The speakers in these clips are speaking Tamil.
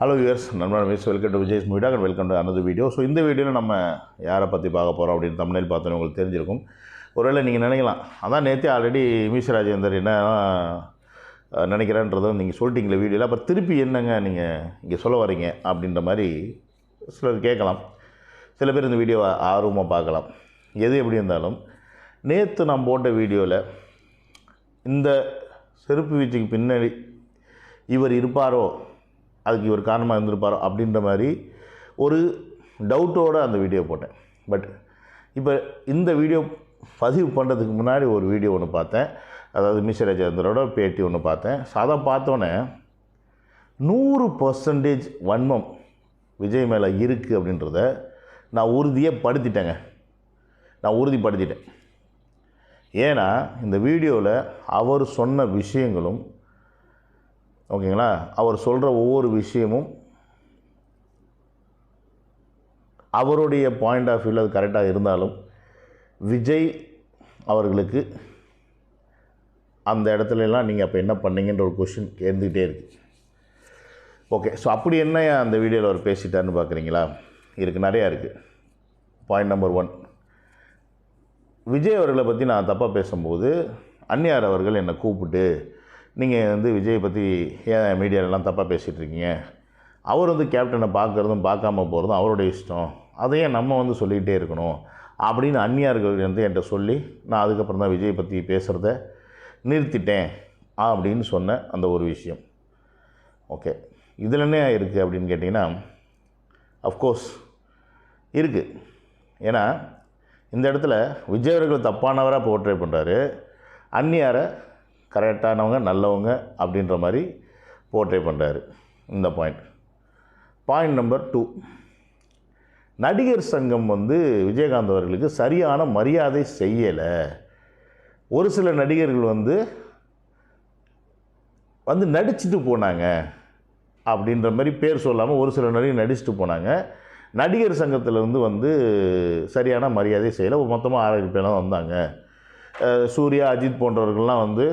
ஹலோ வியூவர்ஸ் நண்பன் மீஸ் வெல்கம் டு விஜய்ஸ் மீடாக் அண்ட் வெல்கம் டு அனது வீடியோ ஸோ இந்த வீடியோவில் நம்ம யாரை பற்றி பார்க்க போகிறோம் அப்படின்னு தமிழில் பார்த்தோன்னு உங்களுக்கு தெரிஞ்சிருக்கும். ஒருவேளை நீங்கள் நினைக்கலாம். அதான் நேற்று ஆல்ரெடி மீச ராஜேந்தர் என்ன நினைக்கிறேன்றதும் நீங்கள் சொல்லிட்டீங்களே வீடியோவில் அப்புறம் திருப்பி என்னங்க நீங்கள் இங்கே சொல்ல வரீங்க அப்படின்ற மாதிரி சிலர் கேட்கலாம். சில பேர் இந்த வீடியோவை ஆர்வமாக பார்க்கலாம். எது எப்படி இருந்தாலும் நேற்று நான் போட்ட வீடியோவில் இந்த செருப்பு வீச்சுக்கு பின்னாடி இவர் இருப்பாரோ அதுக்கு இவர் காரணமாக இருந்திருப்பார் அப்படின்ற மாதிரி ஒரு டவுட்டோடு அந்த வீடியோ போட்டேன். பட் இப்போ இந்த வீடியோ பதிவு பண்ணுறதுக்கு முன்னாடி ஒரு வீடியோ ஒன்று பார்த்தேன். அதாவது மிஸ்டர் ராஜேந்திரோட பேட்டி ஒன்று பார்த்தேன். ஸோ அதை பார்த்தோன்னே நூறு பர்சன்டேஜ் வன்மம் விஜய் மேலே இருக்குது அப்படின்றத நான் உறுதியாக படுத்திட்டேங்க. நான் உறுதிப்படுத்திட்டேன். ஏன்னா இந்த வீடியோவில் அவர் சொன்ன விஷயங்களும் ஓகேங்களா? அவர் சொல்கிற ஒவ்வொரு விஷயமும் அவருடைய பாயிண்ட் ஆஃப் வியூவில் அது கரெக்டாக இருந்தாலும் விஜய் அவர்களுக்கு அந்த இடத்துலலாம் நீங்கள் அப்போ என்ன பண்ணீங்கன்ற ஒரு கொஷின் இருந்துக்கிட்டே இருக்கு. ஓகே ஸோ அப்படி என்ன அந்த வீடியோவில் அவர் பேசிட்டாருன்னு பார்க்குறீங்களா இருக்குது நிறையா இருக்குது பாயிண்ட் நம்பர் ஒன் விஜய் அவர்களை பற்றி நான் தப்பாக பேசும்போது அந்நியார் அவர்கள் என்னை கூப்பிட்டு நீங்கள் வந்து விஜயை பற்றி ஏன் மீடியாலெலாம் தப்பாக பேசிகிட்டு இருக்கீங்க அவர் வந்து கேப்டனை பார்க்குறதும் பார்க்காம போகிறதும் அவருடைய இஷ்டம். அதையே நம்ம வந்து சொல்லிகிட்டே இருக்கணும். அப்படின்னு அந்நியார்கள் வந்து என்கிட்ட சொல்லி நான் அதுக்கப்புறம் தான் விஜய் பற்றி பேசுகிறத நிறுத்திட்டேன் அப்படின்னு சொன்ன அந்த ஒரு விஷயம். ஓகே. இதில் என்ன இருக்குது அப்படின்னு கேட்டிங்கன்னா அஃப்கோர்ஸ் இருக்குது ஏன்னா இந்த இடத்துல விஜய் அவர்கள் தப்பானவராக போர்ட்ரே பண்ணுறாரு அந்நியாரை கரெக்டானவங்க நல்லவங்க அப்படின்ற மாதிரி போர்ட்ரே பண்ணுறாரு இந்த பாயிண்ட் பாயிண்ட் நம்பர் டூ நடிகர் சங்கம் வந்து விஜயகாந்த் அவர்களுக்கு சரியான மரியாதை செய்யலை. ஒரு சில நடிகர்கள் வந்து வந்து நடிச்சுட்டு போனாங்க அப்படின்ற மாதிரி பேர் சொல்லாமல் ஒரு சில நடிகர் நடிச்சுட்டு போனாங்க. நடிகர் சங்கத்திலேருந்து வந்து சரியான மரியாதை செய்யலை. மொத்தமாக ஆறு பேர் வந்தாங்க. சூர்யா அஜித் போன்றவர்கள்லாம் வந்து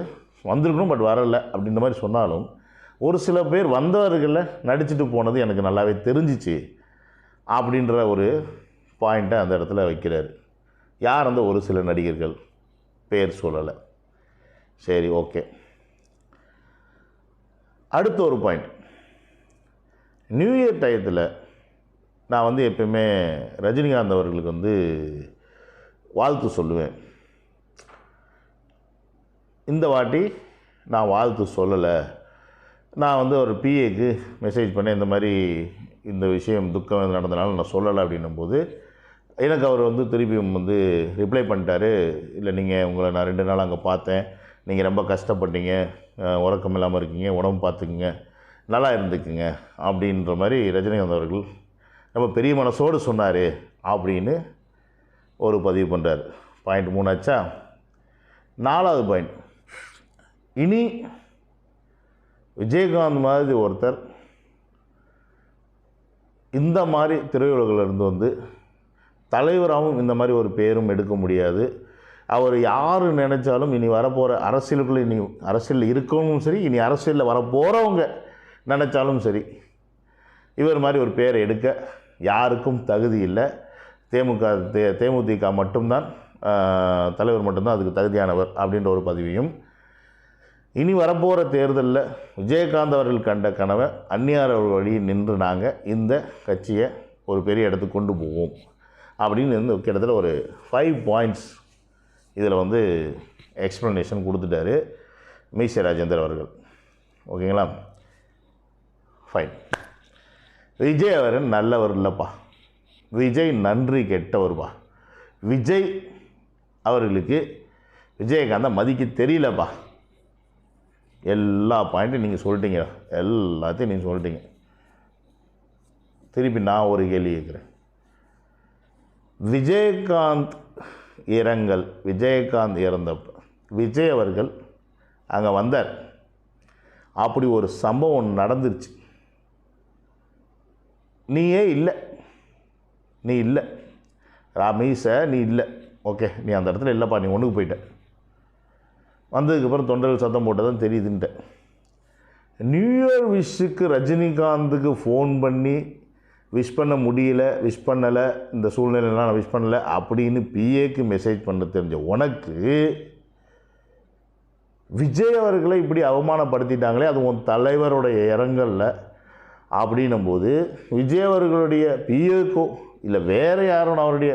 வந்திருக்கணும் பட் வரலை அப்படின்ற மாதிரி சொன்னாலும் ஒரு சில பேர் வந்தவர்களில் நடிச்சுட்டு போனது எனக்கு நல்லாவே தெரிஞ்சிச்சு அப்படின்ற ஒரு பாயிண்ட்டை அந்த இடத்துல வைக்கிறார். யார் அந்த ஒரு சில நடிகர்கள்? பேர் சொல்லலை. சரி ஓகே. அடுத்த ஒரு பாயிண்ட் நியூ இயர் டயத்தில் நான் வந்து எப்பயுமே ரஜினிகாந்த் அவர்களுக்கு வந்து வாழ்த்து சொல்லுவேன். இந்த வாட்டி நான் வாழ்த்து சொல்லலை. நான் வந்து ஒரு பிஏக்கு மெசேஜ் பண்ணேன் இந்த மாதிரி இந்த விஷயம் துக்கம் நடந்தனால நான் சொல்லலை அப்படின்னும் போது எனக்கு அவர் வந்து திருப்பியும் வந்து ரிப்ளை பண்ணிட்டாரு. இல்லை நீங்கள் உங்களை நான் ரெண்டு நாள் அங்கே பார்த்தேன். நீங்கள் ரொம்ப கஷ்டப்பட்டீங்க. உறக்கம் இல்லாமல் இருக்கீங்க. உடம்பு பார்த்துக்குங்க. நல்லா இருந்துக்குங்க. அப்படின்ற மாதிரி ரஜினிகாந்த் அவர்கள் ரொம்ப பெரிய மனசோடு சொன்னார் அப்படின்னு ஒரு பதிவு பண்ணுறார் பாயிண்ட் மூணாச்சா நாலாவது பாயிண்ட் இனி விஜயகாந்த் மாதிரி ஒருத்தர் இந்த மாதிரி திரையுலகில் இருந்து வந்து தலைவராகவும் இந்த மாதிரி ஒரு பேரும் எடுக்க முடியாது. அவர் யார் நினைச்சாலும் இனி வரப்போகிற அரசியலுக்குள்ளே இனி அரசியலில் இருக்கவும் சரி இனி அரசியலில் வரப்போகிறவங்க நினச்சாலும் சரி இவர் மாதிரி ஒரு பேரை எடுக்க யாருக்கும் தகுதி இல்லை. தேமுக தே தேமுதிக மட்டும்தான் தலைவர் மட்டும்தான் அதுக்கு தகுதியானவர் அப்படின்ற ஒரு பதிவையும் இனி வரப்போகிற தேர்தலில் விஜயகாந்த் அவர்கள் கண்ட கனவை அந்நியார் அவர்கள் வழியில் நின்று நாங்கள் இந்த கட்சியை ஒரு பெரிய இடத்துக்கு கொண்டு போவோம். அப்படின்னு வந்து கிட்டத்தட்ட ஒரு ஃபைவ் பாயிண்ட்ஸ் இதில் வந்து எக்ஸ்ப்ளனேஷன் கொடுத்துட்டாரு மீச ராஜேந்தர் அவர்கள். ஓகேங்களா? ஃபைன் விஜய் அவர் நல்லவர் இல்லைப்பா. விஜய் நன்றி கெட்டவர்ப்பா. விஜய் அவர்களுக்கு விஜயகாந்தை மதிக்க தெரியலப்பா. எல்லா பாயிண்ட்டும் நீங்கள் சொல்லிட்டீங்க. எல்லாத்தையும் நீங்கள் சொல்லிட்டீங்க. திருப்பி நான் ஒரு கேள்வி கேட்குறேன். விஜயகாந்த் இரங்கல் விஜயகாந்த் இறந்தப்போ விஜய் அவர்கள் அங்கே வந்தார். அப்படி ஒரு சம்பவம் நடந்துருச்சு. நீயே இல்லை. நீ இல்லை. ராமீச நீ இல்லை. ஓகே நீ அந்த இடத்துல இல்லைப்பா நீ ஒன்றுக்கு போயிட்ட. வந்ததுக்கப்புறம் தொண்டர்கள் சத்தம் போட்டதும் தெரியுதுன்ட்டேன் நியூ இயர் விஷுக்கு ரஜினிகாந்துக்கு ஃபோன் பண்ணி விஷ் பண்ண முடியல விஷ் பண்ணலை இந்த சூழ்நிலைலாம் நான் விஷ் பண்ணலை அப்படின்னு பிஏக்கு மெசேஜ் பண்ண தெரிஞ்ச. உனக்கு விஜய் அவர்களை இப்படி அவமானப்படுத்திட்டாங்களே அது உன் தலைவருடைய இரங்கல்ல அப்படின்னும் போது விஜய் அவர்களுடைய பிஏக்கோ இல்லை வேறு யாரும் அவருடைய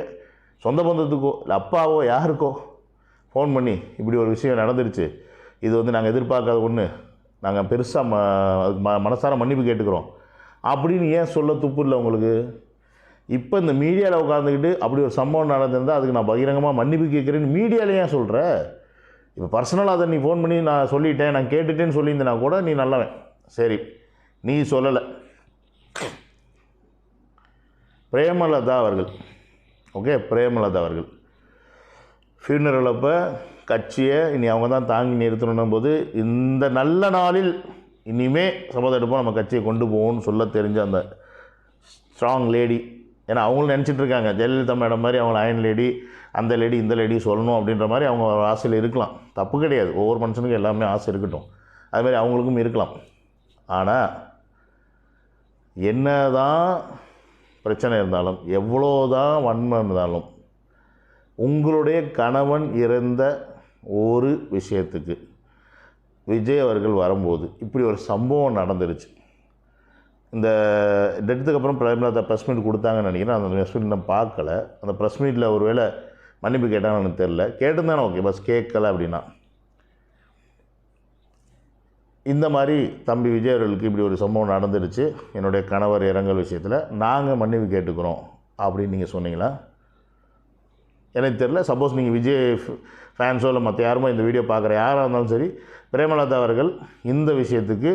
சொந்த பந்தத்துக்கோ இல்லை அப்பாவோ யாருக்கோ ஃபோன் பண்ணி இப்படி ஒரு விஷயம் நடந்துருச்சு. இது வந்து நாங்கள் எதிர்பார்க்காத ஒன்று நாங்கள் பெருசாக ம ம மனசார மன்னிப்பு கேட்டுக்கிறோம். அப்படின்னு ஏன் சொல்ல துப்பு இல்லை உங்களுக்கு? இப்போ இந்த மீடியாவில் உட்காந்துக்கிட்டு அப்படி ஒரு சம்பவம் நடந்திருந்தால் அதுக்கு நான் பகிரங்கமாக மன்னிப்பு கேட்குறேன்னு மீடியாவில் ஏன் சொல்கிற இப்போ பர்சனலாக அதை நீ ஃபோன் பண்ணி நான் சொல்லிட்டேன் நான் கேட்டுட்டேன்னு சொல்லியிருந்தேனா கூட நீ நல்லவன். சரி நீ சொல்லலை. பிரேமலதா அவர்கள். ஓகே பிரேமலதா அவர்கள். ஃபியூனரல் அப்போ கட்சியை இனி அவங்க தான் தாங்கி நிறுத்தணும் போது இந்த நல்ல நாளில் இனிமே சபதம் எடுப்போம் நம்ம கட்சியை கொண்டு போவோம்னு சொல்ல தெரிஞ்ச அந்த ஸ்ட்ராங் லேடி ஏன்னா அவங்களும் நினச்சிட்டு இருக்காங்க ஜெயலலிதா மேடம் மாதிரி அவங்க அயன் லேடி அந்த லேடி இந்த லேடி சொல்லணும் அப்படின்ற மாதிரி அவங்க ஒரு ஆசையில் இருக்கலாம். தப்பு கிடையாது. ஒவ்வொரு மனுஷனுக்கும் எல்லாமே ஆசை இருக்கட்டும். அது மாதிரி அவங்களுக்கும் இருக்கலாம். ஆனால் என்ன தான் பிரச்சனை இருந்தாலும் எவ்வளோ தான் வன்மை இருந்தாலும் உங்களுடைய கணவன் இறந்த ஒரு விஷயத்துக்கு விஜய் அவர்கள் வரும்போது இப்படி ஒரு சம்பவம் நடந்துருச்சு. இந்த டெத்துக்கு அப்புறம் பிரேமலதா ப்ரெஸ் மீட் கொடுத்தாங்கன்னு நினைக்கிறேன். அந்த ப்ரெஸ் மீட் நான் பார்க்கல. அந்த ப்ரெஸ் மீட்டில் ஒரு வேளை மன்னிப்பு கேட்டாங்கன்னு எனக்கு தெரில கேட்டிருந்தானே ஓகே பஸ் கேட்கல அப்படின்னா. இந்த மாதிரி தம்பி விஜய் அவர்களுக்கு இப்படி ஒரு சம்பவம் நடந்துருச்சு. என்னுடைய கணவர் இரங்கல் விஷயத்தில் நாங்கள் மன்னிப்பு கேட்டுக்கிறோம் அப்படின்னு நீங்கள் சொன்னீங்களா? எனக்கு தெரில சப்போஸ் நீங்கள் விஜய் ஃபேன்ஸோ இல்லை மற்ற யாருமோ இந்த வீடியோ பார்க்குற யாராக இருந்தாலும் சரி பிரேமலதா அவர்கள் இந்த விஷயத்துக்கு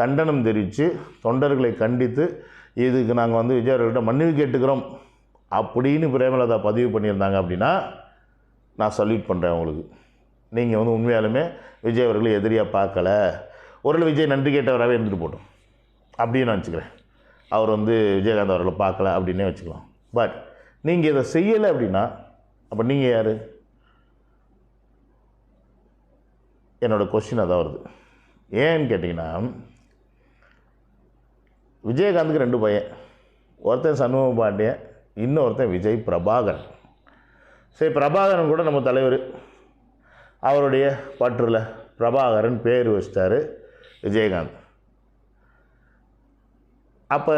கண்டனம் தெரிவித்து தொண்டர்களை கண்டித்து இதுக்கு நாங்கள் வந்து விஜய் அவர்கள்ட்ட மன்னிவு கேட்டுக்கிறோம் அப்படின்னு பிரேமலதா பதிவு பண்ணியிருந்தாங்க அப்படின்னா நான் சல்யூட் பண்ணுறேன் உங்களுக்கு நீங்கள் வந்து உண்மையாலுமே விஜய் அவர்களை எதிரியாக பார்க்கல. ஒரு விஜய் நன்றி கேட்டவராகவே இருந்துட்டு போட்டோம் அப்படின்னு நான் வச்சுக்கிறேன். அவர் வந்து விஜயகாந்த் அவர்களை பார்க்கல அப்படின்னே வச்சுக்கலாம். பட் நீங்கள் இதை செய்யலை அப்படின்னா அப்போ நீங்கள் யார்? என்னோடய கொஸ்டின் அதான் வருது. ஏன்னு கேட்டிங்கன்னா விஜயகாந்துக்கு ரெண்டு பையன். ஒருத்தன் சண்முக பாண்டியன் இன்னொருத்தன் விஜய் பிரபாகரன். சரி பிரபாகரன் கூட நம்ம தலைவர். அவருடைய பற்றில் பிரபாகரன் பேர் வச்சிட்டார் விஜயகாந்த். அப்போ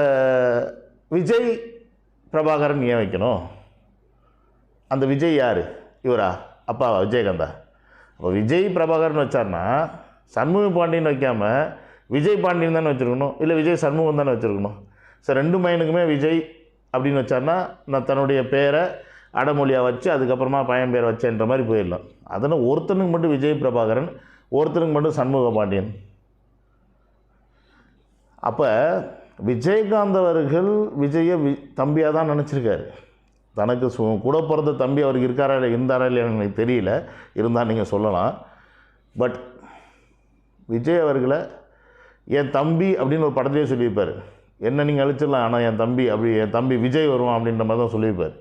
விஜய் பிரபாகரன் ஏன் வைக்கணும்? அந்த விஜய் யார்? இவரா? அப்பாவா? விஜயகாந்தா. அப்போ விஜய் பிரபாகர்னு வச்சார்னா சண்முக பாண்டியன் வைக்காமல் விஜய் பாண்டியன் தானே வச்சுருக்கணும்? இல்லை விஜய் சண்முகம் தானே வச்சுருக்கணும்? சார் ரெண்டு மைனுக்குமே விஜய் அப்படின்னு வச்சார்னா நான் தன்னுடைய பேரை அடமொழியாக வச்சு அதுக்கப்புறமா பையன் பேரை வச்சேன்ற மாதிரி போயிடலாம். அதனால் ஒருத்தனுக்கு மட்டும் விஜய் பிரபாகரன் ஒருத்தனுக்கு மட்டும் சண்முக பாண்டியன். அப்போ விஜயகாந்த் அவர்கள் விஜயை வி தம்பியாக தான் நினச்சிருக்காரு. தனக்கு சு கூட பிறந்த தம்பி அவருக்கு இருக்காரா இல்லை இருந்தாரா இல்லையா எனக்கு தெரியல. இருந்தால் நீங்கள் சொல்லலாம். பட் விஜய் அவர்களை என் தம்பி அப்படின்னு ஒரு படத்தையே சொல்லியிருப்பார். என்ன நீங்கள் அழிச்சிடலாம் ஆனால் என் தம்பி அப்படி என் தம்பி விஜய் வருவான் அப்படின்ற மாதிரி தான் சொல்லியிருப்பார்.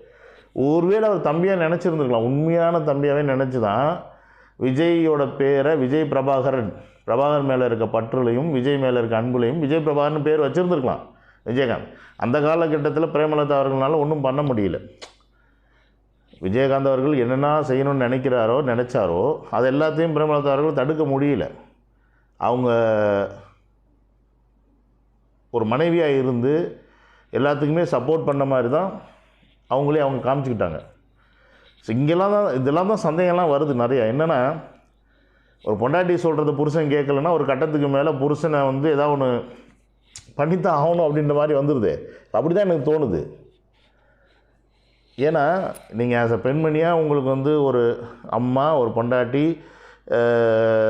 ஒருவேளை அவர் தம்பியாக நினச்சிருந்துருக்கலாம். உண்மையான தம்பியாகவே நினச்சி தான் விஜயோட பேரை விஜய் பிரபாகரன் பிரபாகரன் மேலே இருக்க பற்றுலையும் விஜய் மேலே இருக்க அன்புலையும் விஜய் பிரபாகரன் பேர் வச்சுருந்துருக்கலாம். விஜயகாந்த். அந்த காலகட்டத்தில் பிரேமலதா அவர்களால் ஒன்றும் பண்ண முடியல. விஜயகாந்த் அவர்கள் என்னென்ன செய்யணும்னு நினைக்கிறாரோ நினச்சாரோ அது எல்லாத்தையும் பிரேமலதா அவர்கள் தடுக்க முடியல. அவங்க ஒரு மனைவியாக இருந்து எல்லாத்துக்குமே சப்போர்ட் பண்ண மாதிரி தான் அவங்களே அவங்க காமிச்சிக்கிட்டாங்க. ஸோ இங்கெல்லாம் தான் இதெல்லாம் தான் சந்தேகம்லாம் வருது நிறையா. என்னென்னா ஒரு பொண்டாட்டி சொல்கிறது புருஷன் கேட்கலன்னா ஒரு கட்டத்துக்கு மேலே புருஷனை வந்து ஏதாவது ஒன்று பண்ணித்தான் ஆகணும் அப்படின்ற மாதிரி வந்துடுது அப்படி தான் எனக்கு தோணுது. ஏன்னா நீங்கள் ஆஸ் அ பெண்மணியாக உங்களுக்கு வந்து ஒரு அம்மா ஒரு பொண்டாட்டி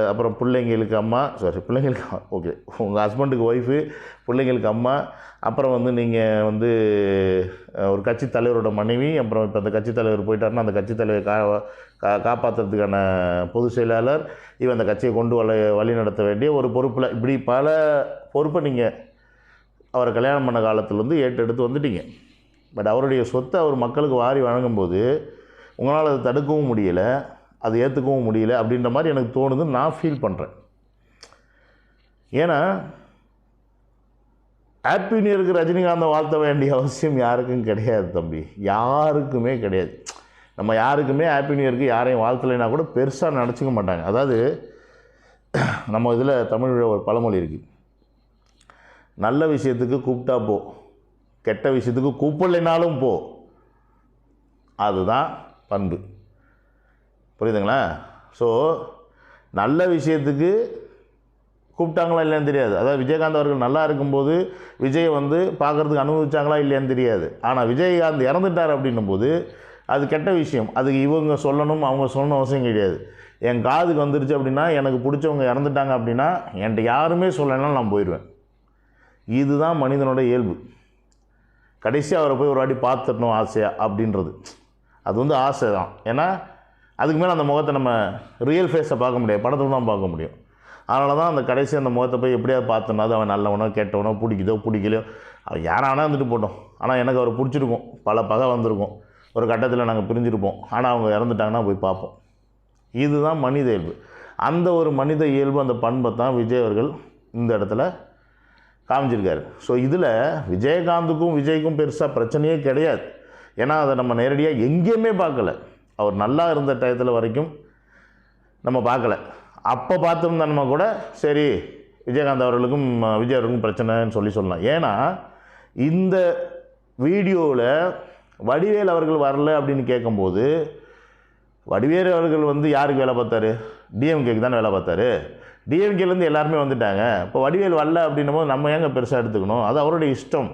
அப்புறம் பிள்ளைங்களுக்கு அம்மா சாரி பிள்ளைங்களுக்கு ஓகே உங்கள் ஹஸ்பண்டுக்கு ஒய்ஃபு பிள்ளைங்களுக்கு அம்மா அப்புறம் வந்து நீங்கள் வந்து ஒரு கட்சி தலைவரோட மனைவி அப்புறம் இப்போ அந்த கட்சி தலைவர் போயிட்டாருன்னா அந்த கட்சி தலைவர் கா கா காப்பாற்றுறதுக்கான பொதுச் செயலாளர் இவன் அந்த கட்சியை கொண்டு வழி வழி நடத்த வேண்டிய ஒரு பொறுப்பில் இப்படி பல பொறுப்பை நீங்கள் அவரை கல்யாணம் பண்ண காலத்துலேருந்து ஏற்றெடுத்து வந்துட்டீங்க. பட் அவருடைய சொத்தை அவர் மக்களுக்கு வாரி வழங்கும்போது உங்களால் அதை தடுக்கவும் முடியலை அதை ஏற்றுக்கவும் முடியல அப்படின்ற மாதிரி எனக்கு தோணுது நான் ஃபீல் பண்ணுறேன் ஏன்னா ஹாப்பி நியூ இயருக்கு ரஜினிகாந்தை வாழ்த்த வேண்டிய அவசியம் யாருக்கும் கிடையாது தம்பி. யாருக்குமே கிடையாது. நம்ம யாருக்குமே ஹாப்பி நியூ இயருக்கு யாரையும் வாழ்த்தலைன்னா கூட பெருசாக நினச்சிக்க மாட்டாங்க. அதாவது நம்ம இதில் தமிழில் ஒரு பழமொழி இருக்குது நல்ல விஷயத்துக்கு கூப்பிட்டா போ. கெட்ட விஷயத்துக்கு கூப்பிடலைனாலும் போ. அதுதான் பண்பு. புரியுதுங்களா? ஸோ நல்ல விஷயத்துக்கு கூப்பிட்டாங்களா இல்லையான்னு தெரியாது. அதாவது விஜயகாந்த் அவர்கள் நல்லா இருக்கும்போது விஜய் வந்து பார்க்குறதுக்கு அனுபவிச்சாங்களா இல்லையான்னு தெரியாது. ஆனால் விஜயகாந்த் இறந்துட்டார் அப்படின்னும் போது அது கெட்ட விஷயம். அதுக்கு இவங்க சொல்லணும் அவங்க சொல்லணும் அவசியம் கிடையாது. என் காதுக்கு வந்துருச்சு அப்படின்னா எனக்கு பிடிச்சவங்க இறந்துட்டாங்க அப்படின்னா என்கிட்ட யாருமே சொல்லலைன்னா நான் போயிடுவேன். இதுதான் மனிதனோட இயல்பு. கடைசியாக அவரை போய் ஒரு வாட்டி பார்த்துடணும் ஆசையாக அப்படின்றது. அது வந்து ஆசை தான். ஏன்னா அதுக்கு மேலே அந்த முகத்தை நம்ம ரியல் ஃபேஸை பார்க்க முடியாது. படத்தில் தான் பார்க்க முடியும். அதனால தான் அந்த கடைசி அந்த முகத்தை போய் எப்படியாவது பார்த்தோன்னா அது அவன் நல்லவனோ கெட்டவனோ பிடிக்குதோ பிடிக்கலையோ அவன் யாரானா இருந்துட்டு போட்டோம். ஆனால் எனக்கு அவர் பிடிச்சிருக்கும். பல பகை வந்திருக்கும். ஒரு கட்டத்தில் நாங்கள் பிரிஞ்சிருப்போம். ஆனால் அவங்க இறந்துட்டாங்கன்னா போய் பார்ப்போம். இதுதான் மனித இயல்பு. அந்த ஒரு மனித இயல்பு அந்த பண்பை தான் விஜய் அவர்கள் இந்த இடத்துல காமிச்சிருக்காரு. ஸோ இதில் விஜயகாந்துக்கும் விஜய்க்கும் பெருசாக பிரச்சனையே கிடையாது. ஏன்னா அதை நம்ம நேரடியாக எங்கேயுமே பார்க்கல. அவர் நல்லா இருந்த டயத்தில் வரைக்கும் நம்ம பார்க்கல. அப்போ பார்த்துருந்தோம்னா கூட சரி விஜயகாந்த் அவர்களுக்கும் விஜய் அவர்களுக்கும் பிரச்சனைன்னு சொல்லி சொல்லலாம். ஏன்னா இந்த வீடியோவில் வடிவேல் அவர்கள் வரல அப்படின்னு கேட்கும்போது வடிவேல் அவர்கள் வந்து யாருக்கு வேலை பார்த்தாரு? டிஎம்கேக்கு தானே வேலை பார்த்தாரு? டிஎம்கேலேருந்து எல்லாருமே வந்துட்டாங்க. இப்போ வடிவேல் வரல அப்படின்னும் போது நம்ம ஏங்க பெருசாக எடுத்துக்கணும்? அது அவருடைய இஷ்டம்.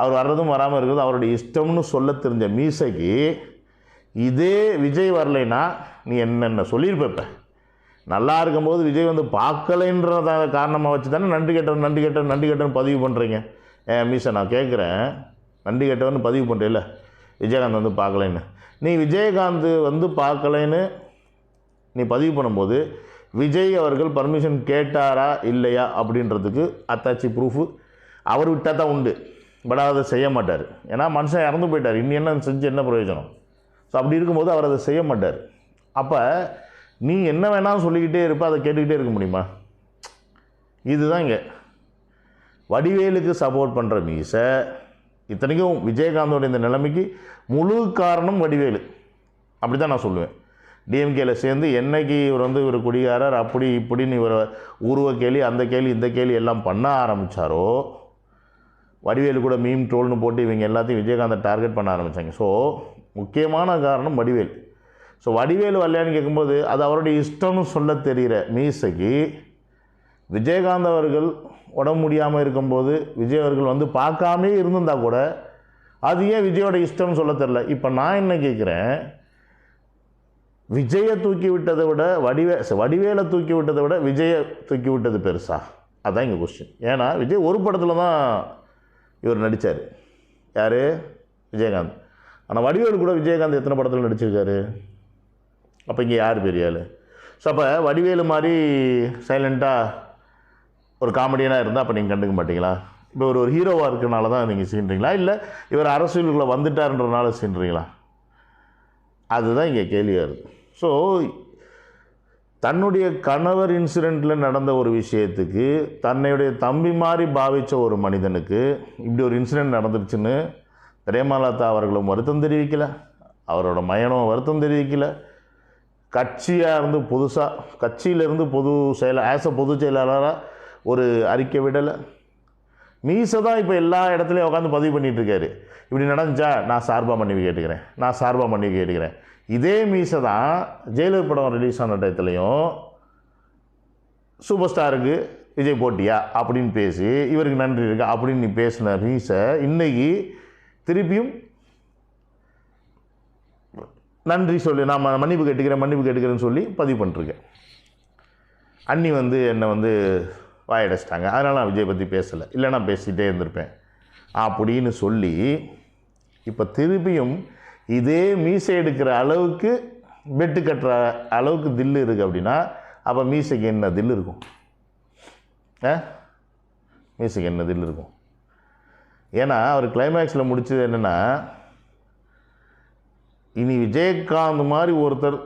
அவர் வர்றதும் வராமல் இருக்கிறது அவருடைய இஷ்டம்னு சொல்ல தெரிஞ்ச மீசைக்கு இதே விஜய் வரலைன்னா நீ என்னென்ன சொல்லியிருப்ப நல்லா இருக்கும்போது விஜய் வந்து பார்க்கலைன்றத காரணமாக வச்சு தானே நன்றி கெட்டவன் நன்றி கெட்டவன் நன்றி கெட்டவன் பதிவு பண்ணுறீங்க ஏ மீசை நான் கேட்குறேன். நன்றி கெட்டவன் பதிவு பண்ணுறீல்ல விஜயகாந்த் வந்து பார்க்கலைன்னு. நீ விஜயகாந்த் வந்து பார்க்கலைன்னு நீ பதிவு பண்ணும்போது விஜய் அவர்கள் பர்மிஷன் கேட்டாரா இல்லையா அப்படின்றதுக்கு அத்தாச்சி ப்ரூஃபு அவர் விட்டால் தான் உண்டு பட் அதை செய்ய மாட்டார். ஏன்னா மனுஷன் இறந்து போயிட்டார். இன்னும் என்ன செஞ்சு என்ன பிரயோஜனம்? ஸோ அப்படி இருக்கும்போது அவர் அதை செய்ய மாட்டார். அப்போ நீ என்ன வேணாலும் சொல்லிக்கிட்டே இருப்ப அதை கேட்டுக்கிட்டே இருக்க முடியுமா? இதுதான் இங்கே. வடிவேலுக்கு சப்போர்ட் பண்ணுற மீசை இத்தனைக்கும் விஜயகாந்தோட இந்த நிலைமைக்கு முழு காரணம் வடிவேலு. அப்படி தான் நான் சொல்லுவேன். டிஎம்கேல சேர்ந்து என்னைக்கு இவர் வந்து இவர் குடிகாரர் அப்படி இப்படின்னு இவர் உருவ கேள்வி அந்த கேள்வி இந்த கேள்வி எல்லாம் பண்ண ஆரம்பித்தாரோ வடிவேலு கூட மீம் ட்ரோல்னு போட்டு இவங்க எல்லாத்தையும் விஜயகாந்தை டார்கெட் பண்ண ஆரம்பித்தாங்க ஸோ முக்கியமான காரணம் வடிவேல். ஸோ வடிவேலு வரலையான்னு கேட்கும்போது அது அவருடைய இஷ்டம்னு சொல்ல தெரிகிற மீசைக்கு விஜயகாந்த் அவர்கள் உடம்பு முடியாமல் இருக்கும்போது விஜய் அவர்கள் வந்து பார்க்காமே இருந்திருந்தா கூட அது ஏன் விஜயோட இஷ்டம்னு சொல்ல தெரில இப்போ நான் என்ன கேட்குறேன் விஜயை தூக்கி விட்டதை விட வடிவே வடிவேலை தூக்கி விட்டதை விட விஜயை தூக்கி விட்டது பெருசா? அதுதான் இங்கே கொஸ்டின் ஏன்னா விஜய் ஒரு படத்தில் தான் இவர் நடித்தார் யார்? விஜயகாந்த். ஆனால் வடிவேலு கூட விஜயகாந்த் எத்தனை படத்தில் நடிச்சிருக்காரு? அப்போ இங்கே யார் பெரிய ஆள் ஸோ அப்போ வடிவேலு மாதிரி சைலண்ட்டாக ஒரு காமெடியனாக இருந்தால் அப்போ நீங்கள் கண்டுக்க மாட்டீங்களா? இப்போ ஒரு ஒரு ஹீரோவாக இருக்கனால தான் நீங்கள் சீன்றீங்களா? இல்லை இவர் அரசியலுக்குள்ளே வந்துட்டாருன்றனால சீன்றீங்களா? அதுதான் இங்கே கேள்வியாக இருக்குது ஸோ தன்னுடைய கணவர் இன்சிடெண்ட்டில் நடந்த ஒரு விஷயத்துக்கு தன்னுடைய தம்பி மாதிரி பாவித்த ஒரு மனிதனுக்கு இப்படி ஒரு இன்சிடெண்ட் நடந்துருச்சுன்னு பிரேமலதா அவர்களும் வருத்தம் தெரிவிக்கலை. அவரோட மயனும் வருத்தம் தெரிவிக்கலை. கட்சியாக இருந்து புதுசாக கட்சியிலேருந்து பொது செயல ஆஸ் அ பொதுச் செயலாளராக ஒரு அறிக்கை விடலை. மீசை தான் இப்போ எல்லா இடத்துலையும் உட்காந்து பதிவு பண்ணிகிட்ருக்காரு இப்படி நடந்துச்சா? நான் சார்பாக மன்னிப்பு கேட்டுக்கிறேன். நான் சார்பாக மன்னிப்பு கேட்டுக்கிறேன். இதே மீசை தான் ஜெயிலர் படம் ரிலீஸ் ஆன டயத்துலையும் சூப்பர் ஸ்டாருக்கு விஜய் போட்டியா? அப்படின்னு பேசி இவருக்கு நன்றி இருக்கு அப்படின்னு நீ பேசின மீசை இன்றைக்கி திருப்பியும் நன்றி சொல்லி நான் ம- மன்னிப்பு கேட்டுக்கிறேன் மன்னிப்பு கேட்டுக்கிறேன்னு சொல்லி பதிவு பண்ணிருக்கேன் அண்ணி வந்து என்னை வந்து வாயடைச்சிட்டாங்க அதனால் நான் விஜய் பற்றி பேசலை. இல்லைன்னா பேசிகிட்டே இருந்திருப்பேன். அப்படின்னு சொல்லி இப்போ திருப்பியும் இதே மீசை எடுக்கிற அளவுக்கு பெட்டு கட்டுற அளவுக்கு தில்லு இருக்குது அப்படின்னா அப்போ மீசைக்கு என்ன தில்லு இருக்கும்? ஆ? மீசைக்கு என்ன தில்லு இருக்கும்? ஏன்னா அவர் கிளைமேக்ஸில் முடிச்சது என்னென்னா இனி விஜயகாந்த் மாதிரி ஒருத்தர்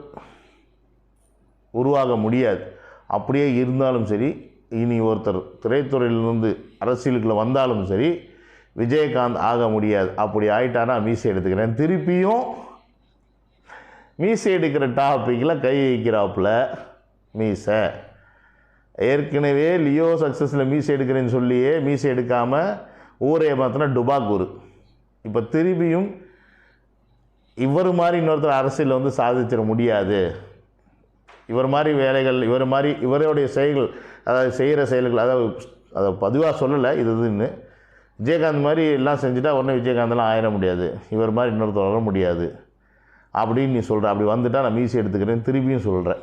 உருவாக முடியாது. அப்படியே இருந்தாலும் சரி இனி ஒருத்தர் திரைத்துறையிலிருந்து அரசியலுக்குள்ளே வந்தாலும் சரி விஜயகாந்த் ஆக முடியாது. அப்படி ஆயிட்டானா மீசை எடுத்துக்கிறேன். திருப்பியும் மீசை எடுக்கிற டாப்பிக்கில் கை வைக்கிறாப்புல மீசை. ஏற்கனவே லியோ சக்ஸஸில் மீசை எடுக்கிறேன்னு சொல்லியே மீசை எடுக்காமல் ஊரை ஏமாத்தினா டுபாக்கூர். இப்போ திரும்பியும் இவர் மாதிரி இன்னொருத்தர் அரசியலில் வந்து சாதிச்சிட முடியாது. இவர் மாதிரி வேலைகள் இவர் மாதிரி இவருடைய செயல்கள் அதாவது செய்கிற செயல்கள் அதாவது அதை பதிவாக சொல்லலை இது இதுன்னு. விஜயகாந்த் மாதிரி எல்லாம் செஞ்சுட்டா உடனே விஜயகாந்தெல்லாம் ஆயிட முடியாது. இவர் மாதிரி இன்னொருத்தர் வர முடியாது. அப்படின்னு நீ சொல்கிற அப்படி வந்துட்டால் நான் மீசை எடுத்துக்கிறேன் திருப்பியும் சொல்கிறேன்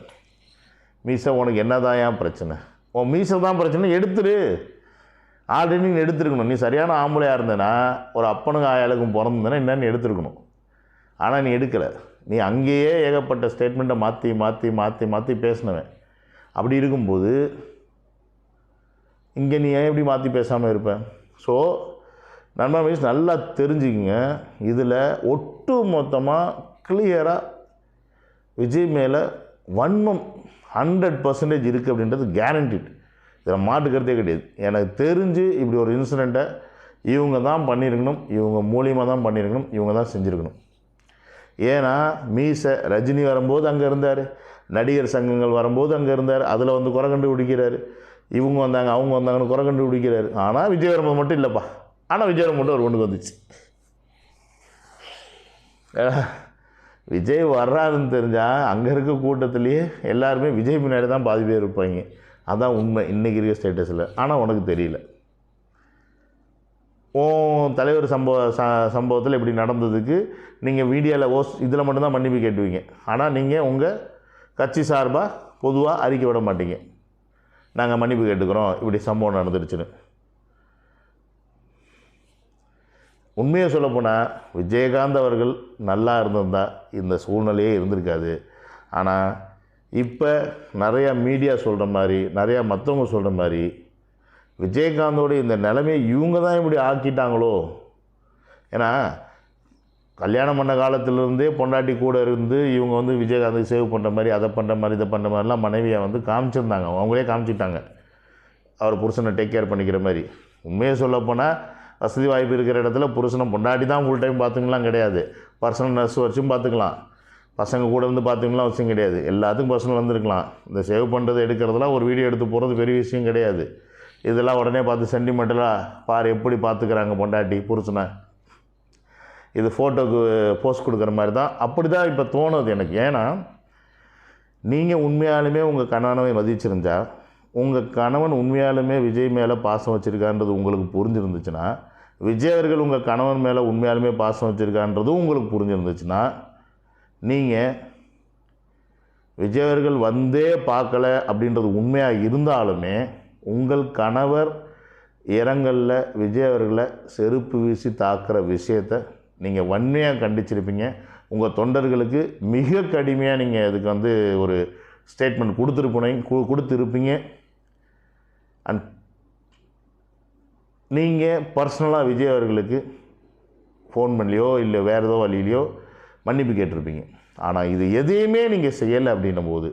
மீசை உனக்கு என்னதான் ஏன் பிரச்சனை? உன் மீசை தான் பிரச்சனை எடுத்துரு. ஆல்ரெடி நீ எடுத்துருக்கணும். நீ சரியான ஆம்பளையாக இருந்தேன்னா ஒரு அப்பனுக்கு ஆயாளுக்கும் பிறந்ததுன்னா என்னன்னு எடுத்துருக்கணும். ஆனால் நீ எடுக்கலை. நீ அங்கேயே ஏகப்பட்ட ஸ்டேட்மெண்ட்டை மாற்றி மாற்றி மாற்றி மாற்றி பேசினவன். அப்படி இருக்கும்போது இங்கே நீ ஏன் எப்படி மாற்றி பேசாமல் இருப்பேன் ஸோ நண்பா மீன்ஸ் நல்லா தெரிஞ்சுக்குங்க. இதில் ஒட்டு மொத்தமாக கிளியராக விஜய் மேலே வன்மம் ஹண்ட்ரட் பர்சன்டேஜ் இருக்குது அப்படின்றது கேரண்டிட் இதில் மாட்டுக்கிறதே கிடையாது. எனக்கு தெரிஞ்சு இப்படி ஒரு இன்சிடெண்ட்டை இவங்க தான் பண்ணியிருக்கணும். இவங்க மூலியமாக தான் பண்ணியிருக்கணும். இவங்க தான் செஞ்சுருக்கணும். ஏன்னா மீசை ரஜினி வரும்போது அங்கே இருந்தார். நடிகர் சங்கங்கள் வரும்போது அங்கே இருந்தார். அதில் வந்து குறை கண்டுபிடிக்கிறாரு. இவங்க வந்தாங்க அவங்க வந்தாங்கன்னு குறை கண்டுபிடிக்கிறாரு. ஆனால் விஜய் மட்டும் இல்லைப்பா. ஆனால் விஜய் மட்டும் ஒரு ஒன்றுக்கு வந்துச்சு. விஜய் வர்றாருன்னு தெரிஞ்சால் அங்கே இருக்க கூட்டத்துலேயே எல்லாருமே விஜய் பின்னாடி தான் பாதி பேர் இருப்பாங்க. அதான் உண்மை. இன்றைக்கி இருக்க ஸ்டேட்டஸில் ஆனால் உனக்கு தெரியல. உன் தலைவர் சம்பவ ச சம்பவத்தில் இப்படி நடந்ததுக்கு நீங்கள் வீடியோவில் ஓஸ் இதில் மட்டும்தான் மன்னிப்பு கேட்டுவீங்க. ஆனால் நீங்கள் உங்கள் கட்சி சார்பாக பொதுவாக அறிக்கை விட மாட்டீங்க. நாங்கள் மன்னிப்பு கேட்டுக்கிறோம். இப்படி சம்பவம் நடந்துருச்சுன்னு. உண்மையை சொல்லப்போனால் விஜயகாந்த் அவர்கள் நல்லா இருந்திருந்தால் இந்த சூழ்நிலையே இருந்திருக்காது. ஆனால் இப்போ நிறையா மீடியா சொல்கிற மாதிரி நிறையா மற்றவங்க சொல்கிற மாதிரி விஜயகாந்தோட இந்த நிலைமையை இவங்க தான் இப்படி ஆக்கிட்டாங்களோ? ஏன்னா கல்யாணம் பண்ண காலத்திலேருந்தே பொண்டாட்டி கூட இருந்து இவங்க வந்து விஜயகாந்த் சேவ் பண்ணுற மாதிரி அதை பண்ணுற மாதிரி இதை பண்ணுற மாதிரிலாம் மனைவியை வந்து காமிச்சிருந்தாங்க. அவங்களே காமிச்சிட்டாங்க. அவர் புருஷனை டேக் கேர் பண்ணிக்கிற மாதிரி. உண்மையை சொல்லப்போனால் வசதி வாய்ப்பு இருக்கிற இடத்துல புருஷனை பொண்டாட்டி தான் ஃபுல் டைம் பார்த்துக்கலாம் கிடையாது. பர்சனல் நர்ஸ் வச்சும் பார்த்துக்கலாம். பசங்க கூட இருந்து பார்த்துக்கலாம் அவசியம் கிடையாது. எல்லாத்துக்கும் பர்சனல் வந்துருக்கலாம். இந்த சேவ் பண்ணுறது எடுக்கிறதுலாம் ஒரு வீடியோ எடுத்து போகிறது பெரிய விஷயம் கிடையாது. இதெல்லாம் உடனே பார்த்து சென்டிமெண்டலாக பார் எப்படி பார்த்துக்கிறாங்க பொண்டாட்டி புருஷனை? இது ஃபோட்டோக்கு போஸ்ட் கொடுக்குற மாதிரி தான். அப்படி தான் இப்போ தோணுது எனக்கு. ஏன்னா நீங்கள் உண்மையாலுமே உங்கள் கணவனை மதிச்சிருந்தா உங்கள் கணவன் உண்மையாலுமே விஜய் மேலே பாசம் வச்சுருக்கான்றது உங்களுக்கு புரிஞ்சிருந்துச்சுன்னா விஜய் அவர்கள் உங்கள் கணவன் மேலே உண்மையாலுமே பாசம் வச்சுருக்கான்றதும் உங்களுக்கு புரிஞ்சிருந்துச்சுன்னா நீங்கள் விஜய் அவர்கள் வந்தே பார்க்கல அப்படின்றது உண்மையாக இருந்தாலுமே உங்கள் கணவர் இரங்கலில் விஜய் அவர்களை செருப்பு வீசி தாக்குற விஷயத்தை நீங்கள் வன்மையாக கண்டிச்சிருப்பீங்க. உங்கள் தொண்டர்களுக்கு மிக கடுமையாக நீங்கள் இதுக்கு வந்து ஒரு ஸ்டேட்மெண்ட் கொடுத்துருப்பீங்க கு கொடுத்துருப்பீங்க. அண்ட் நீங்கள் பர்சனலாக விஜய் அவர்களுக்கு ஃபோன் பண்ணலையோ இல்லை வேறு ஏதோ வழியிலையோ மன்னிப்பு கேட்டிருப்பீங்க. ஆனால் இது எதையுமே நீங்கள் செய்யலை அப்படின்னும் போது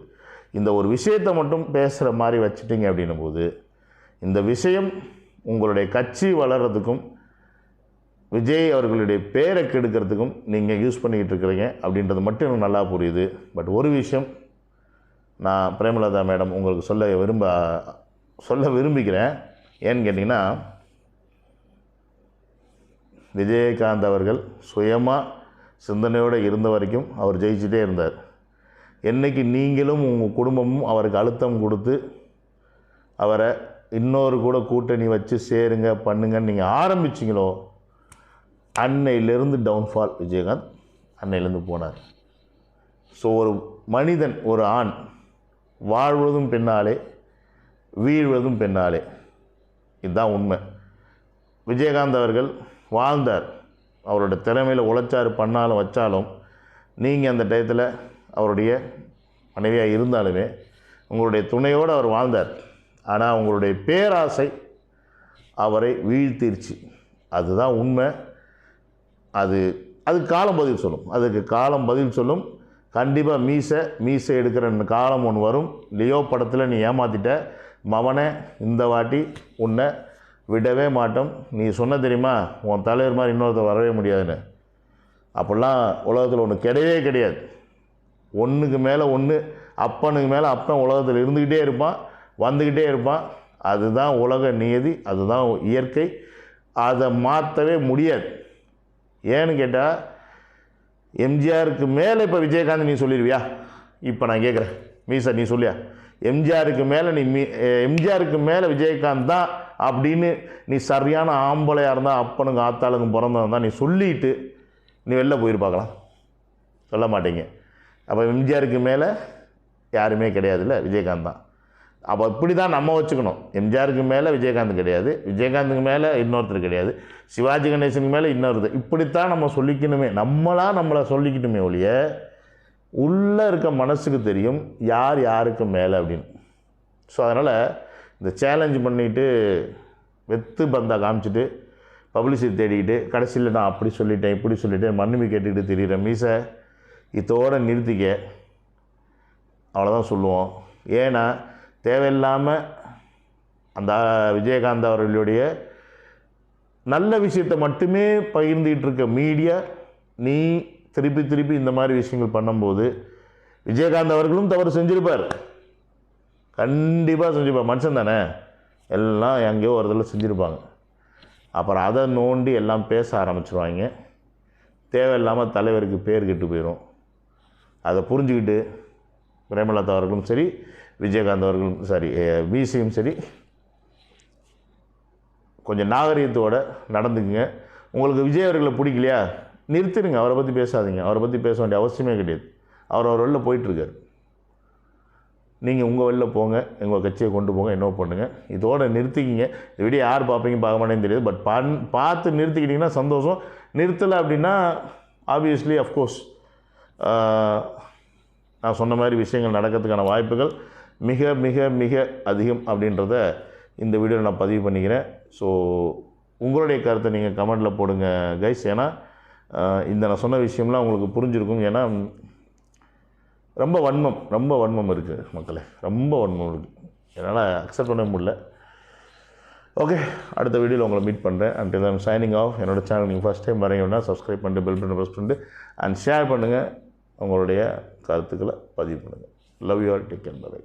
இந்த ஒரு விஷயத்தை மட்டும் பேசுகிற மாதிரி வச்சுட்டீங்க அப்படின்னும் போது இந்த விஷயம் உங்களுடைய கட்சி வளர்கிறதுக்கும் விஜய் அவர்களுடைய பேரை கெடுக்கிறதுக்கும் நீங்கள் யூஸ் பண்ணிக்கிட்டு இருக்கிறீங்க அப்படின்றது மட்டும் எனக்கு நல்லா புரியுது. பட் ஒரு விஷயம் நான் பிரேமலதா மேடம் உங்களுக்கு சொல்ல விரும்ப சொல்ல விரும்பிக்கிறேன் ஏன்னு கேட்டிங்கன்னா விஜயகாந்த் அவர்கள் சுயமாக சிந்தனையோடு இருந்த வரைக்கும் அவர் ஜெயிச்சுட்டே இருந்தார். என்னைக்கு நீங்களும் உங்கள் குடும்பமும் அவருக்கு அழுத்தம் கொடுத்து அவரை இன்னொரு கூட கூட்டணி வச்சு சேருங்க பண்ணுங்கன்னு நீங்கள் ஆரம்பிச்சிங்களோ அன்னையிலேருந்து டவுன்ஃபால் விஜயகாந்த் அன்னையிலேருந்து போனார். ஸோ ஒரு மனிதன் ஒரு ஆண் வாழ்வதும் பெண்ணாலே வீழ்வதும் பெண்ணாலே இதுதான் உண்மை. விஜயகாந்த் அவர்கள் வாழ்ந்தார். அவரோட திறமையில் உழைச்சார் பண்ணாலும் வச்சாலும் நீங்கள் அந்த டயத்தில் அவருடைய மனைவியாக இருந்தாலுமே உங்களுடைய துணையோடு அவர் வாழ்ந்தார். ஆனால் உங்களுடைய பேராசை அவரை வீழ்த்திருச்சு. அதுதான் உண்மை. அது அதுக்கு காலம் பதில் சொல்லும். அதுக்கு காலம் பதில் சொல்லும். கண்டிப்பாக மீசை மீசை எடுக்கிற காலம் ஒன்று வரும். லியோ படத்தில் நீ ஏமாத்திட்ட. மவனை இந்த வாட்டி உன்னை விடவே மாட்டோம். நீ சொன்ன தெரியுமா? உன் தலைவர் மாதிரி இன்னொருத்தர் வரவே முடியாதுன்னு. அப்படிலாம் உலகத்தில் ஒன்று கிடையவே கிடையாது. ஒன்றுக்கு மேலே ஒன்று அப்பனுக்கு மேலே அப்பன் உலகத்தில் இருந்துக்கிட்டே இருப்பான் வந்துக்கிட்டே இருப்பான். அதுதான் உலக நியதி அதுதான் இயற்கை. அதை மாற்றவே முடியாது. ஏன்னு கேட்டால் எம்ஜிஆருக்கு மேலே இப்போ விஜயகாந்த் நீ சொல்லிடுவியா இப்போ நான் கேட்குறேன் மீசா நீ சொல்லியா? எம்ஜிஆருக்கு மேலே நீ மீ எம்ஜிஆருக்கு மேலே விஜயகாந்த் தான் அப்படின்னு நீ சரியான ஆம்பளையாக இருந்தால் அப்பனுங்க ஆத்தாளுங்க பிறந்தவன் தான் நீ சொல்லிட்டு நீ வெளில போயிரு பார்க்கலாம். சொல்ல மாட்டீங்க. அப்போ எம்ஜிஆருக்கு மேலே யாருமே கிடையாதுல்ல விஜயகாந்த் தான். அப்போ இப்படி தான் நம்ம வச்சுக்கணும். எம்ஜிஆருக்கு மேலே விஜயகாந்த் கிடையாது விஜயகாந்துக்கு மேலே இன்னொருத்தர் கிடையாது சிவாஜி கணேசனுக்கு மேலே இன்னொருத்தர். இப்படித்தான் நம்ம சொல்லிக்கணுமே. நம்மளாக நம்மளை சொல்லிக்கணுமே ஒழிய உள்ளே இருக்க மனசுக்கு தெரியும் யார் யாருக்கு மேலே அப்படின்னு. ஸோ அதனால் இந்த சேலஞ்ச் பண்ணிட்டு வெத்து பந்தா காமிச்சிட்டு பப்ளிசிட்டி தேடிக்கிட்டு கடைசியில் நான் அப்படி சொல்லிட்டேன் இப்படி சொல்லிட்டேன் மன்னிப்பு கேட்டுக்கிட்டு தெரியுற மீசை இதோட நிறுத்திக்க. அவ்வளோதான் சொல்லுவோம். ஏன்னா தேவையில்லாமல் அந்த விஜயகாந்த் அவர்களுடைய நல்ல விஷயத்தை மட்டுமே பகிர்ந்துகிட்டு இருக்க மீடியா நீ திருப்பி திருப்பி இந்த மாதிரி விஷயங்கள் பண்ணும்போது விஜயகாந்த் அவர்களும் தவறு செஞ்சுருப்பார். கண்டிப்பாக செஞ்சுருப்பார். மனுஷன் தானே. எல்லாம் எங்கேயோ ஒரு இதில் செஞ்சுருப்பாங்க. அப்புறம் அதை நோண்டி எல்லாம் பேச ஆரம்பிச்சிருவாங்க. தேவையில்லாமல் தலைவருக்கு பேர் கெட்டு போயிடும் அதை புரிஞ்சுக்கிட்டு பிரேமலதா அவர்களும் சரி விஜயகாந்த் அவர்களும் சரி பிசியும் சரி. கொஞ்சம் நாகரிகத்தோட நடந்துக்குங்க. உங்களுக்கு விஜய் அவர்களை பிடிக்கலையா? நிறுத்திடுங்க அவரை பற்றி பேசாதீங்க. அவரை பற்றி பேச வேண்டிய அவசியமே கிடையாது. அவர் அவர் வெளில போயிட்டுருக்கார். நீங்கள் உங்கள் வெளில போங்க எங்கள் கட்சியை கொண்டு போங்க என்ன பண்ணுங்கள் இதோடு நிறுத்திக்கிங்க. இந்த வீடியோ யார் பார்ப்பீங்க பார்க்க மாட்டேன்னு தெரியாது. பட் பண் பார்த்து நிறுத்திக்கிட்டிங்கன்னா சந்தோஷம். நிறுத்தலை அப்படின்னா ஆப்வியஸ்லி அஃப்கோர்ஸ் நான் சொன்ன மாதிரி விஷயங்கள் நடக்கிறதுக்கான வாய்ப்புகள் மிக மிக மிக அதிகம் அப்படின்றத இந்த வீடியோவில் நான் பதிவு பண்ணிக்கிறேன். ஸோ உங்களுடைய கருத்தை நீங்கள் கமெண்டில் போடுங்க கைஸ் ஏன்னா இந்த நான் சொன்ன விஷயம்லாம் உங்களுக்கு புரிஞ்சிருக்கும். ஏன்னா ரொம்ப வன்மம் ரொம்ப வன்மம் இருக்குது மக்களே. ரொம்ப வன்மம் இருக்குது என்னால் அக்செப்ட் பண்ண முடியல. ஓகே அடுத்த வீடியோவில் உங்களை மீட் பண்ணுறேன் அண்ட் தான் சைனிங் ஆஃப் என்னோட சேனல் நீங்கள் ஃபஸ்ட் டைம் வரீங்கன்னா சப்ஸ்கிரைப் பண்ணிட்டு பெல் பட்டன் ப்ரெஸ் பண்ணிட்டு அண்ட் ஷேர் பண்ணுங்கள் உங்களுடைய கருத்துக்களை பதிவு பண்ணுங்கள் love you all take care bye